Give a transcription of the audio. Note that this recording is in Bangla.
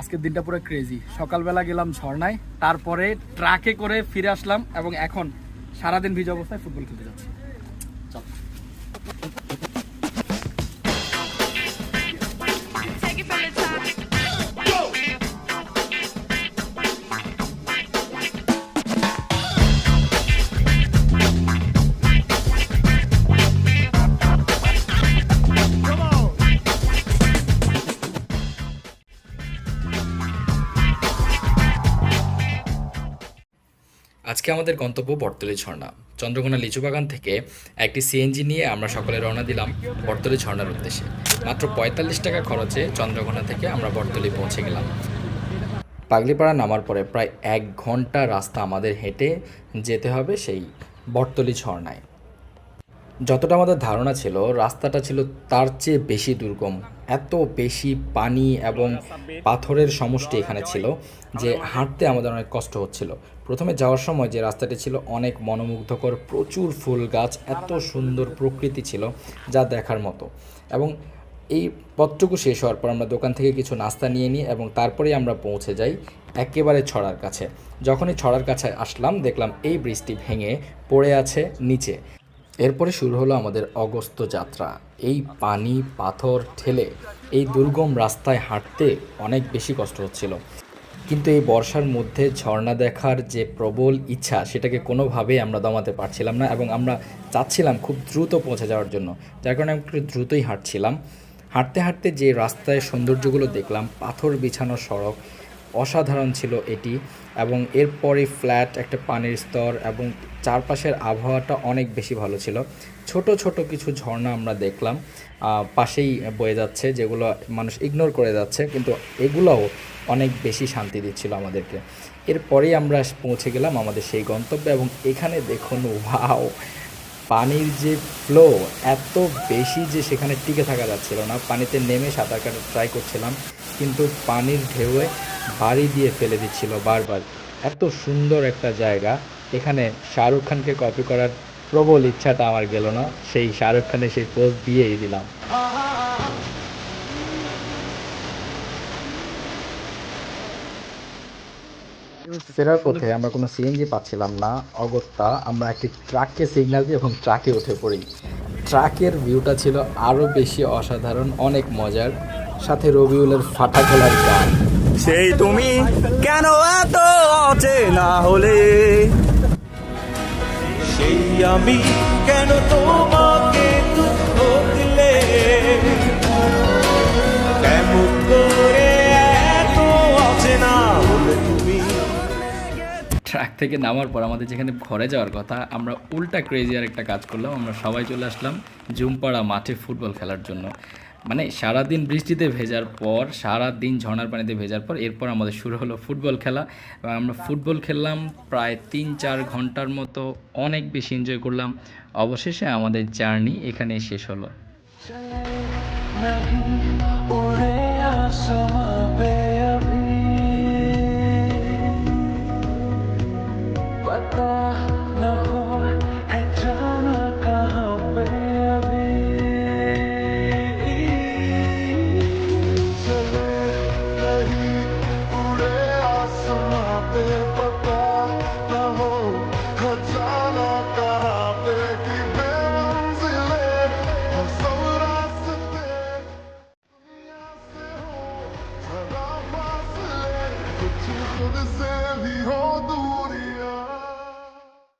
আজকের দিনটা পুরো ক্রেজি সকালবেলা গেলাম ঝর্ণায়, তারপরে ট্রাকে করে ফিরে আসলাম এবং এখন সারাদিন ভিজে অবস্থায় ফুটবল খেলতে যাচ্ছি। চল। আজকে আমাদের গন্তব্য বটতলি ঝর্ণা। চন্দ্রকোনা লিচু বাগান থেকে একটি সিএনজি নিয়ে আমরা সকলে রওনা দিলাম বটতলি ঝর্ণার উদ্দেশ্যে। মাত্র পঁয়তাল্লিশ টাকা খরচে চন্দ্রকোনা থেকে আমরা বটতলি পৌঁছে গেলাম। পাগলিপাড়া নামার পরে প্রায় এক ঘণ্টা রাস্তা আমাদের হেঁটে যেতে হবে সেই বটতলি ঝর্ণায়। যতটা আমাদের ধারণা ছিল, রাস্তাটা ছিল তার চেয়ে বেশি দুর্গম। এত বেশি পানি এবং পাথরের সমষ্টি এখানে ছিল যে হাঁটতে আমাদের অনেক কষ্ট হচ্ছিল। প্রথমে যাওয়ার সময় যে রাস্তাটি ছিল অনেক মনোমুগ্ধকর, প্রচুর ফুল গাছ, এত সুন্দর প্রকৃতি ছিল যা দেখার মতো। এবং এই পথটুকু শেষ হওয়ার পর আমরা দোকান থেকে কিছু নাস্তা নিয়ে নিই এবং তারপরেই আমরা পৌঁছে যাই একেবারে ছড়ার কাছে। যখনই ছড়ার কাছে আসলাম, দেখলাম এই ব্রিজটি ভেঙে পড়ে আছে নিচে। এরপরে শুরু হলো আমাদের অগস্ত যাত্রা। এই পানি, পাথর ঠেলে এই দুর্গম রাস্তায় হাঁটতে অনেক বেশি কষ্ট হচ্ছিল। কিন্তু এই বর্ষার মধ্যে ঝর্ণা দেখার যে প্রবল ইচ্ছা, সেটাকে কোনোভাবেই আমরা দমাতে পারছিলাম না এবং আমরা চাচ্ছিলাম খুব দ্রুত পৌঁছে যাওয়ার জন্য। যার কারণে আমরা একটু দ্রুতই হাঁটছিলাম। হাঁটতে হাঁটতে যে রাস্তায় সৌন্দর্যগুলো দেখলাম, পাথর বিছানো সড়ক অসাধারণ ছিল এটি এবং এরপরে ফ্ল্যাট, একটা পানির স্তর এবং চারপাশের আবহাওয়াটা অনেক বেশি ভালো ছিল। ছোট ছোট কিছু ঝর্ণা আমরা দেখলাম। পাশেই বয়ে যাচ্ছে, যেগুলো মানুষ ইগনোর করে যাচ্ছে, কিন্তু এগুলোও অনেক বেশি শান্তি দিচ্ছিল আমাদেরকে। এরপরেই আমরা পৌঁছে গেলাম আমাদের সেই গন্তব্যে এবং এখানে দেখুন, ওয়াও! পানির যে ফ্লো এত বেশি যে সেখানে টিকে থাকা যাচ্ছিল না। পানিতে নেমে সাঁতার কাটা ট্রাই করছিলাম, কিন্তু পানির ঢেউয়ে বাড়ি দিয়ে ফেলে দিচ্ছিল বারবার। এত সুন্দর একটা জায়গা। এখানে শাহরুখ খানকে কপি করার প্রবল ইচ্ছাটা আমার গেল না। সেই শাহরুখ খানের সেই পোস্ট দিয়েই দিলাম। ফেরার পথে আমরা কোনো সিএনজি পাচ্ছিলাম না। অগত্যা আমরা একটি ট্রাককে সিগন্যাল দিই এবং ট্রাকে উঠে পড়ি। ট্রাকের ভিউটা ছিল আরও বেশি অসাধারণ, অনেক মজার। সাথে রবিউলের ফাটা গলার গান। সেই তুমি কেন এত অচেনা হলে? সেই আমি কেন তোমাকে দুঃখ দিলে? কেমন করে এত অচেনা হলে তুমি? ট্রাক থেকে নামার পর আমাদের যেখানে ঘরে যাওয়ার কথা আমরা উল্টা ক্রেজি আর একটা কাজ করলাম। আমরা সবাই চলে আসলাম জুমপাড়া মাঠে ফুটবল খেলার জন্য। মানে সারাদিন বৃষ্টিতে ভেজার পর, সারাদিন ঝর্নার পানিতে ভেজার পর, এরপর আমাদের শুরু হলো ফুটবল খেলা। এবং আমরা ফুটবল খেললাম প্রায় তিন চার ঘণ্টার মতো, অনেক বেশি এনজয় করলাম। অবশেষে আমাদের জার্নি এখানে শেষ হলো। so the